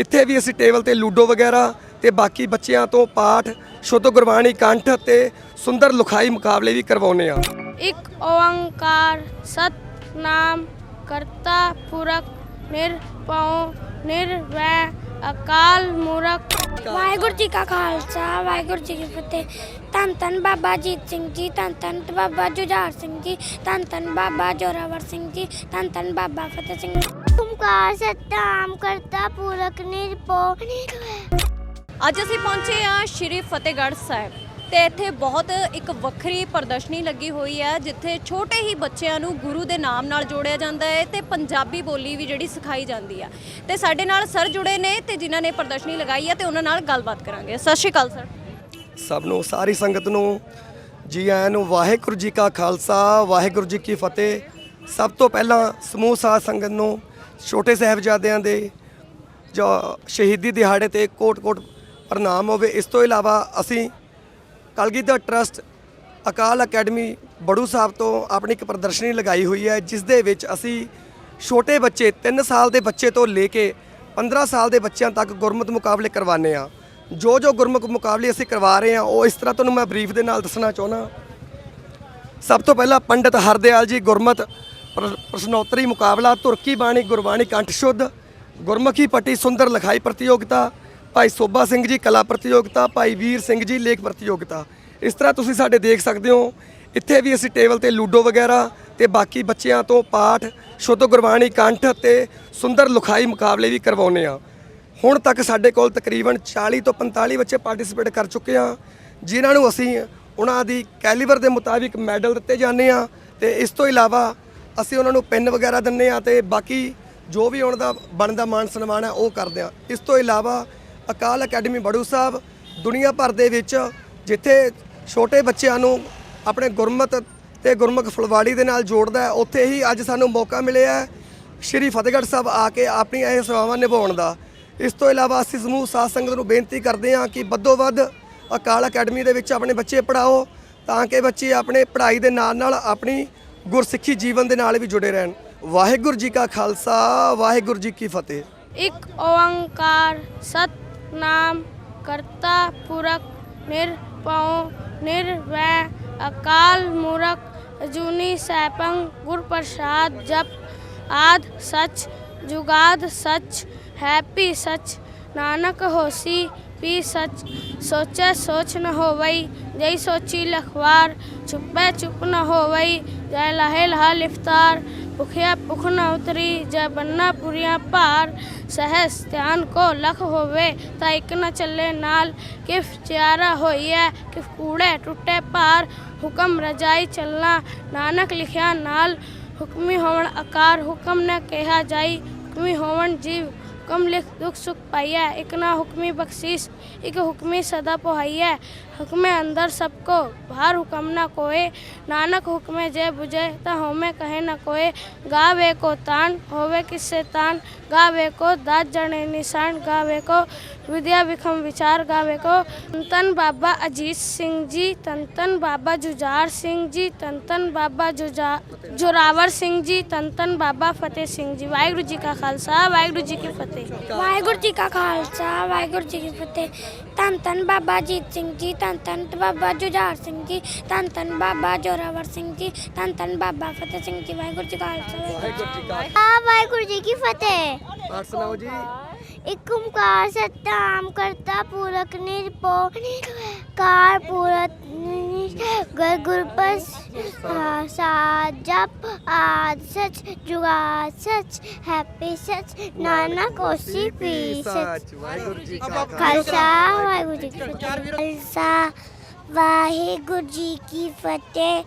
ਇੱਥੇ ਵੀ ਅਸੀਂ ਟੇਬਲ ਤੇ ਲੂਡੋ ਵਗੈਰਾ ਤੇ ਬਾਕੀ ਬੱਚਿਆਂ ਤੋਂ ਪਾਠ ਸ਼ੁੱਧ ਗੁਰਬਾਣੀ ਕੰਠ ਤੇ ਸੁੰਦਰ ਲਿਖਾਈ ਮੁਕਾਬਲੇ ਵੀ ਕਰਵਾਉਂਦੇ ਆ ਇੱਕ ਓੰਕਾਰ ਸਤਨਾਮ ਕਰਤਾ ਪੁਰਖ ਨਿਰਭਉ ਨਿਰਵੈ ਅਕਾਲ ਮੂਰਖ। ਵਾਹਿਗੁਰੂ ਜੀ ਕਾ ਖਾਲਸਾ ਵਾਹਿਗੁਰੂ ਜੀ ਕੀ ਫਤਿਹ। ਧੰਨ ਧੰਨ ਬਾਬਾ ਜੀਤ ਸਿੰਘ ਜੀ ਧੰਨ ਧੰਨ ਬਾਬਾ ਜੁਝਾਰ ਸਿੰਘ ਜੀ ਧੰਨ ਧੰਨ ਬਾਬਾ ਜੋਰਾਵਰ ਸਿੰਘ ਜੀ ਧੰਨ ਧੰਨ ਬਾਬਾ ਫਤਿਹ ਸਿੰਘ ਓਮਕਾਰ ਸਤਨਾਮ ਕਰਤਾ ਪੁਰਖ ਨਿਰਭਉ ਅੱਜ ਅਸੀਂ ਪਹੁੰਚੇ ਹਾਂ ਸ਼੍ਰੀ ਫਤਿਹਗੜ੍ਹ ਸਾਹਿਬ ਤੇ ਇੱਥੇ ਬਹੁਤ ਇੱਕ ਵੱਖਰੀ ਪ੍ਰਦਰਸ਼ਨੀ ਲੱਗੀ ਹੋਈ ਹੈ ਜਿੱਥੇ ਛੋਟੇ ਹੀ ਬੱਚਿਆਂ ਨੂੰ ਗੁਰੂ ਦੇ ਨਾਮ ਨਾਲ ਜੋੜਿਆ ਜਾਂਦਾ ਹੈ ਤੇ ਪੰਜਾਬੀ ਬੋਲੀ ਵੀ ਜਿਹੜੀ ਸਿਖਾਈ ਜਾਂਦੀ ਹੈ। ਤੇ ਸਾਡੇ ਨਾਲ ਸਰ ਜੁੜੇ ਨੇ ਤੇ ਜਿਨ੍ਹਾਂ ਨੇ ਪ੍ਰਦਰਸ਼ਨੀ ਲਗਾਈ ਹੈ ਤੇ ਉਹਨਾਂ ਨਾਲ ਗੱਲਬਾਤ ਕਰਾਂਗੇ। ਸਤਿ ਸ਼੍ਰੀ ਅਕਾਲ ਸਰ। ਸਭ ਨੂੰ ਸਾਰੀ ਸੰਗਤ ਨੂੰ ਜੀ ਆਇਆਂ ਨੂੰ ਵਾਹਿਗੁਰੂ ਜੀ ਕਾ ਖਾਲਸਾ ਵਾਹਿਗੁਰੂ ਜੀ ਕੀ ਫਤਿਹ। ਸਭ ਤੋਂ ਪਹਿਲਾਂ ਸਮੂਹ ਸਾਧ ਸੰਗਤ ਨੂੰ ਛੋਟੇ ਸਾਹਿਬਜ਼ਾਦਿਆਂ ਦੇ ਜੋ ਸ਼ਹੀਦੀ ਦਿਹਾੜੇ ਤੇ ਕੋਟ-ਕੋਟ ਪ੍ਰਣਾਮ ਹੋਵੇ। ਇਸ ਤੋਂ ਇਲਾਵਾ ਅਸੀਂ ਕਲਗੀਧਰ ਟਰਸਟ ਅਕਾਲ ਅਕੈਡਮੀ ਬੜੂ ਸਾਹਿਬ ਤੋਂ ਆਪਣੀ ਇੱਕ ਪ੍ਰਦਰਸ਼ਨੀ ਲਗਾਈ ਹੋਈ ਹੈ, ਜਿਸ ਦੇ ਵਿੱਚ ਅਸੀਂ ਛੋਟੇ ਬੱਚੇ 3 ਸਾਲ ਦੇ ਬੱਚੇ ਤੋਂ ਲੈ ਕੇ 15 ਸਾਲ ਦੇ ਬੱਚਿਆਂ ਤੱਕ ਗੁਰਮਤ ਮੁਕਾਬਲੇ ਕਰਵਾਉਂਦੇ ਆ ਜੋ ਜੋ ਗੁਰਮੁਖ ਮੁਕਾਬਲੇ ਅਸੀਂ ਕਰਵਾ ਰਹੇ ਹਾਂ, ਉਹ ਇਸ ਤਰ੍ਹਾਂ ਤੁਹਾਨੂੰ ਮੈਂ ਬਰੀਫ ਦੇ ਨਾਲ ਦੱਸਣਾ ਚਾਹੁੰਦਾ। ਸਭ ਤੋਂ ਪਹਿਲਾਂ ਪੰਡਿਤ ਹਰਦਿਆਲ ਜੀ ਗੁਰਮਤ ਪ੍ਰਸ਼ਨੋਤਰੀ ਮੁਕਾਬਲਾ ਤੁਰਕੀ ਬਾਣੀ ਗੁਰਬਾਣੀ ਕੰਠ ਸ਼ੁੱਧ, ਗੁਰਮੁਖੀ ਪੱਟੀ ਸੁੰਦਰ ਲਿਖਾਈ ਪ੍ਰਤੀਯੋਗਿਤਾ, ਭਾਈ ਸੋਭਾ ਸਿੰਘ ਜੀ ਕਲਾ ਪ੍ਰਤੀਯੋਗਿਤਾ, ਭਾਈ ਵੀਰ ਸਿੰਘ ਜੀ ਲੇਖ ਪ੍ਰਤੀਯੋਗਿਤਾ। ਇਸ ਤਰ੍ਹਾਂ ਤੁਸੀਂ ਸਾਡੇ ਦੇਖ ਸਕਦੇ ਹੋ, ਇੱਥੇ ਵੀ ਅਸੀਂ ਟੇਬਲ ਤੇ ਲੂਡੋ ਵਗੈਰਾ ਤੇ ਬਾਕੀ ਬੱਚਿਆਂ ਤੋਂ ਪਾਠ, ਸ਼ੁੱਧ ਗੁਰਬਾਣੀ ਕੰਠ ਤੇ ਸੁੰਦਰ ਲਿਖਾਈ ਮੁਕਾਬਲੇ ਵੀ ਕਰਵਾਉਂਦੇ ਆ ਹੁਣ ਤੱਕ ਸਾਡੇ ਕੋਲ ਤਕਰੀਬਨ 40 ਤੋਂ 45 ਬੱਚੇ ਪਾਰਟਿਸਿਪੇਟ ਕਰ ਚੁੱਕੇ ਆ ਜਿਨ੍ਹਾਂ ਨੂੰ ਅਸੀਂ ਉਹਨਾਂ ਦੀ ਕੈਲੀਬਰ ਦੇ ਮੁਤਾਬਿਕ ਮੈਡਲ ਦਿੱਤੇ ਜਾਂਦੇ ਆ ਤੇ ਇਸ ਤੋਂ ਇਲਾਵਾ ਅਸੀਂ ਉਹਨਾਂ ਨੂੰ ਪਿੰਨ ਵਗੈਰਾ ਦਿੰਨੇ ਆ ਤੇ ਬਾਕੀ ਜੋ ਵੀ ਉਹਨਾਂ ਦਾ ਬਣਦਾ ਮਾਨ ਸਨਮਾਨ ਹੈ, ਉਹ ਕਰਦੇ ਆ ਇਸ ਤੋਂ ਇਲਾਵਾ ਅਕਾਲ ਅਕੈਡਮੀ ਬੜੂ ਸਾਹਿਬ ਦੁਨੀਆ ਭਰ ਦੇ ਵਿੱਚ ਜਿੱਥੇ ਛੋਟੇ ਬੱਚਿਆਂ ਨੂੰ ਆਪਣੇ ਗੁਰਮਤ ਤੇ ਗੁਰਮੁਖ ਫੁਲਵਾੜੀ ਦੇ ਨਾਲ ਜੋੜਦਾ ਹੈ, ਉੱਥੇ ਹੀ ਅੱਜ ਸਾਨੂੰ ਮੌਕਾ ਮਿਲਿਆ ਹੈ ਸ਼੍ਰੀ ਫਤਿਹਗੜ੍ਹ ਸਾਹਿਬ ਆ ਕੇ ਆਪਣੀਆਂ ਇਹ ਸੇਵਾਵਾਂ ਨਿਭਾਉਣ ਦਾ। ਇਸ ਤੋਂ ਇਲਾਵਾ ਅਸੀਂ ਸਮੂਹ ਸਾਧ ਸੰਗਤ ਨੂੰ ਬੇਨਤੀ ਕਰਦੇ ਹਾਂ ਕਿ ਵੱਧੋ ਵੱਧ ਅਕਾਲ ਅਕੈਡਮੀ ਦੇ ਵਿੱਚ ਆਪਣੇ ਬੱਚੇ ਪੜਾਓ ਤਾਂ ਕਿ ਬੱਚੇ ਆਪਣੇ ਪੜ੍ਹਾਈ ਦੇ ਨਾਲ ਨਾਲ ਆਪਣੀ ਗੁਰਸਿੱਖੀ ਜੀਵਨ ਦੇ ਨਾਲ ਵੀ ਜੁੜੇ ਰਹਿਣ। ਵਾਹਿਗੁਰੂ ਜੀ ਕਾ ਖਾਲਸਾ, ਵਾਹਿਗੁਰੂ ਜੀ ਕੀ ਫਤਿਹ। ਇੱਕ ਓੰਕਾਰ ਸਤਨਾਮ ਕਰਤਾ ਪੁਰਖ ਨਿਰਭਉ, ਨਿਰਵੈ, ਅਕਾਲ ਮੂਰਖ, ਅਜੂਨੀ ਸੈਭੰ ਗੁਰ ਪ੍ਰਸਾਦ ਜਪ ਆਦ ਸਚ, ਜੁਗਾਦ ਸਚ, ਹੈਪੀ ਸਚ ਨਾਨਕ ਹੋਸੀ ਪੀ ਸਚ ਸੋਚੈ ਸੋਚ ਨ ਹੋਵਈ ਜਈ ਸੋਚੀ ਲਖਵਾਰ, ਚੁੱਪੈ ਚੁੱਪ ਨ ਹੋਵਈ, ਜੈ ਲਹੇ ਲਹਾ ਲਿਫਤਾਰ, ਭੁਖਿਆ ਭੁਖ ਨ ਉਤਰੀ, ਜੈ ਬੰਨਾ ਪੁਰੀਆਂ ਭਾਰ, ਸਹਿਸ ਧਿਆਨ ਕੋ ਲਖ ਹੋਵੇ, ਤਾਂ ਇੱਕ ਨ ਚੱਲੇ ਨਾਲ, ਕਿਫ ਚਿਆਰਾ ਹੋਈਐ, ਕਿਫ ਕੂੜੇ ਟੁੱਟੇ ਭਾਰ, ਹੁਕਮ ਰਜਾਈ ਚੱਲਣਾ, ਨਾਨਕ ਲਿਖਿਆ ਨਾਲ, ਹੁਕਮੀ ਹੋਵਣ ਆਕਾਰ ਹੁਕਮ ਨ ਕਿਹਾ ਜਾਈ, ਹੁਕਮੀ ਹੋਵਣ ਜੀਵ ਕਮ ਲਿਖ ਦੁਖ ਸੁਖ ਪਾਈਐ ਇਕ ਨਾ ਹੁਕਮੀ ਬਖਸ਼ੀਸ ਇਕ ਹੁਕਮੀ ਸਦਾ ਪਹਾਈਐ। ਹੁਕਮੇ ਅੰਦਰ ਸਭ ਕੋ ਬਾਹਰ ਹੁਕਮ ਨਾ ਕੋਏ ਨਾਨਕ ਹੁਕਮੇ ਜੇ 부ਜੇ ਤਾ ਹਉਮੈ ਕਹੇ ਨਾ ਕੋਏ ਗਾਵੇ ਕੋ ਤਾਨ ਹੋਵੇ ਕਿਸਸੇ ਤਾਨ ਗਾਵੇ ਕੋ ਦਾਤ ਜਣੇ ਨਿਸ਼ਾਨ ਗਾਵੇ ਕੋ ਵਿਦਿਆ ਵਿਖਮ ਵਿਚਾਰ ਗਾਵੇ ਕੋ ਧੰਨ ਧੰਨ ਬਾਬਾ ਅਜੀਤ ਸਿੰਘ ਜੀ ਧੰਨ ਧੰਨ ਬਾਬਾ ਜੁਝਾਰ ਸਿੰਘ ਜੀ ਧੰਨ ਧੰਨ ਬਾਬਾ ਜੁਝਾ ਜੋਰਾਵਰ ਸਿੰਘ ਜੀ ਧੰਨ ਧੰਨ ਬਾਬਾ ਫਤਿਹ ਸਿੰਘ ਜੀ ਵਾਹਿਗੁਰੂ ਜੀ ਕਾ ਖਾਲਸਾ ਵਾਹਿਗੁਰੂ ਜੀ ਕੀ ਫਤਿਹ ਵਾਹਿਗੁਰੂ ਜੀ ਕਾ ਖਾਲਸਾ ਵਾਹਿਗੁਰੂ ਜੀ ਕੀ ਫਤਿਹ ਧੰਨ ਧੰਨ ਬਾਬਾ ਜੀਤ ਸਿੰਘ ਜੀ ਧੰਨ ਧੰਨ ਬਾਬਾ ਜੁਝਾਰ ਸਿੰਘ ਜੀ ਧੰਨ ਧੰਨ ਬਾਬਾ ਜੋਰਾਵਰ ਸਿੰਘ ਜੀ ਧੰਨ ਧੰਨ ਬਾਬਾ ਫਤਿਹ ਸਿੰਘ ਜੀ ਵਾਹਿਗੁਰੂ ਜੀ ਕਾ ਖਾਲਸਾ। ਵਾਹਿਗੁਰੂ ਜੀ ਕਾ ਆ ਵਾਹਿਗੁਰੂ ਜੀ ਕੀ ਫਤਿਹ। ਪਾਠ ਸੁਣਾਓ ਜੀ ਇੱਕ ਓਮਕਾਰ ਸਤਨਾਮ ਕਰਤਾ ਪੁਰਖ ਨਿਰਭਉ ਨਿਰਵੈਕਾਰ ਪੁਰਖ ਗੁਰ ਗੁਰਪਸ ਸਾਧ ਜਪ ਆਦ ਸਚ ਜੁਗਾਦ ਸਚ ਹੈਪੀ ਸਚ ਨਾਨਕ ਹੋਸੀ ਪੀ ਸਚ ਵਾਹਿਗੁਰੂ ਜੀ ਕਾ ਖਾਲਸਾ ਵਾਹਿਗੁਰੂ ਜੀ ਕੀ ਫਤਿਹ ਖਾਲਸਾ ਵਾਹਿਗੁਰੂ ਜੀ ਕੀ ਫਤਿਹ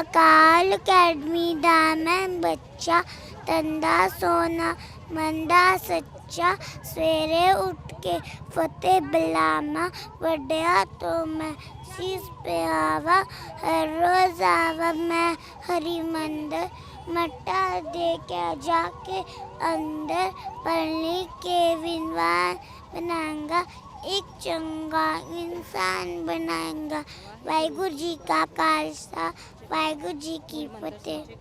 ਅਕਾਲ ਅਕੈਡਮੀ ਦਾ ਮੈਂ ਬੱਚਾ ਤੰਦਾ ਸੋਨਾ ਮੰਦਾ ਸੱਚਾ ਸਵੇਰੇ ਉੱਠ ਕੇ ਫਤਿਹ ਬੁਲਾਵਾ ਵੱਡਿਆ ਤੋਂ ਮੈਂ ਸੀਸ ਪਿਆਵਾ ਹਰ ਰੋਜ਼ ਆਵਾ ਮੈਂ ਹਰੀ ਮੰਦਰ ਮੱਟਾ ਦੇ ਕੇ ਜਾ ਕੇ ਅੰਦਰ ਪੜ੍ਹਨੀ ਕੇ ਵਿਨਵਾਨ बनाऊंगा एक चंगा इंसान बनाएंगा वाहिगुरु जी का खालसा वाहिगुरु जी की फतेह